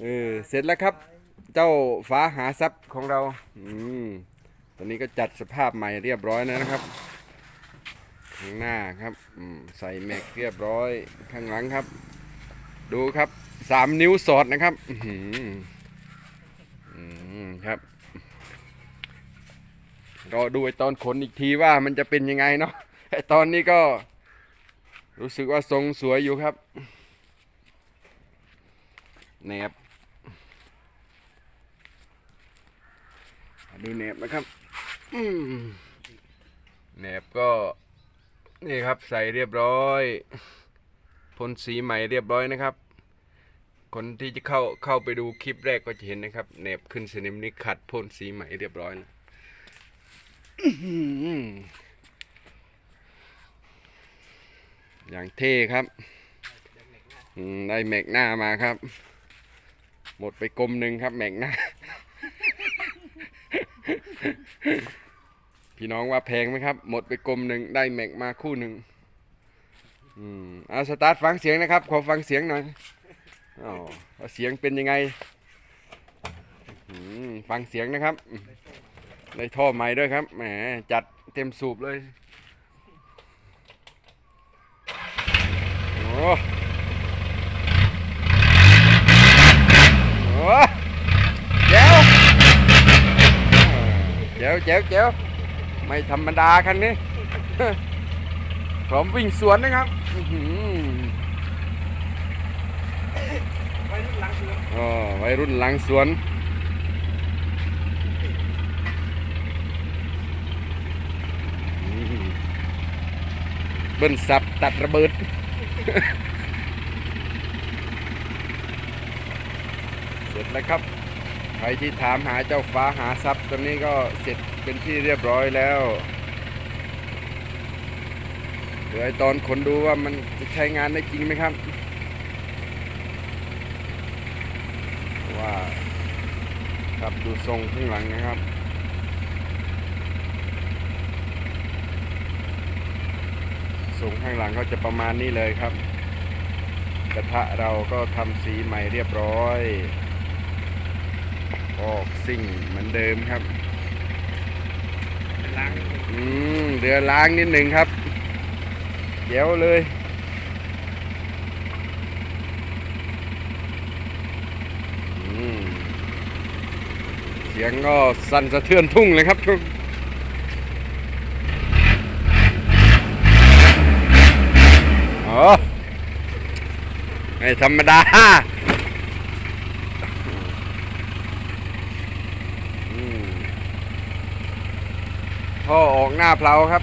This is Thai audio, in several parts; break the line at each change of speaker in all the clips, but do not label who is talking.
เออเสร็จแล้วครับ เจ้าฟ้าหาทรัพย์ของเรา อืมตอนนี้ก็จัดสภาพใหม่เรียบร้อยแล้วนะครับ ข้างหน้าครับอืมใส่แม็กเรียบร้อยข้างหลังครับ ดูครับสามนิ้วสอดนะครับ อือหืออืมครับรอดูไอตอนขนอีกทีว่ามันจะเป็นยังไงเนาะไอตอนนี้ก็ รู้สึกว่าทรงสวยอยู่ครับแหนบ ดูแหนบนะครับแหนบก็ นี่ครับใส่เรียบร้อยพ่นสีใหม่เรียบร้อยนะครับ คนที่จะเข้าเข้าไปดูคลิปแรกก็จะเห็นนะครับแหนบขึ้นสนิมนี้ขัดพ่นสีใหม่เรียบร้อยแล้วอื้อหืออย่างเท่ครับได้แม็กหน้ามาครับ หมดไปกลมหนึ่งครับแม็กหน้า พี่น้องว่าแพงไหมครับ หมดไปกลมหนึ่งได้แม็กมาคู่หนึ่งอืมเอาสตาร์ทฟังเสียงนะครับ ขอฟังเสียงหน่อยอ๋อเสียงเป็นยังไงอืมฟังเสียงนะครับอืมได้ท่อใหม่ด้วยครับแหมจัดเต็มสูบเลยโอ้โหแจ๋วเจ๋วเจ๋วเจ๋วไม่ธรรมดาคันนี้พร้อมวิ่งสวนนะครับอื้อ
ไปรุ่นหลังสือ
อ๋อวัยรุ่นหลังสวนเบิ้ลสับตัดระเบิดเสร็จแล้วครับ ใครที่ถามหาเจ้าฟ้าหาทรัพย์ตอนนี้ก็เสร็จเป็นที่เรียบร้อยแล้วเดี๋ยวตอนคนดูว่ามันจะใช้งานได้จริงไหมครับ ว่าครับดูทรงข้างหลังนะครับทรงข้างหลังก็จะประมาณนี้เลยครับ กระทะเราก็ทำสีใหม่เรียบร้อย ออกสิ่งเหมือนเดิมครับ
ล้าง
อืมเดือล้างนิดหนึ่งครับ เดี๋ยวเลยเสียงก็สั่นสะเทือนทุ่งเลยครับทุกอ๋อไม่ธรรมดาอืม ท่อออกหน้าเพลาครับ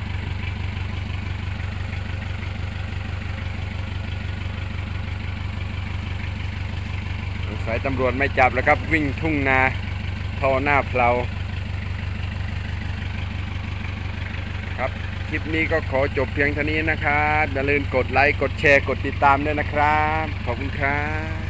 สายตำรวจไม่จับแล้วครับ วิ่งทุ่งนาท่อหน้าเพลาครับ คลิปนี้ก็ขอจบเพียงเท่านี้นะครับ อย่าลืมกดไลค์ กดแชร์ กดติดตามด้วยนะครับ ขอบคุณครับ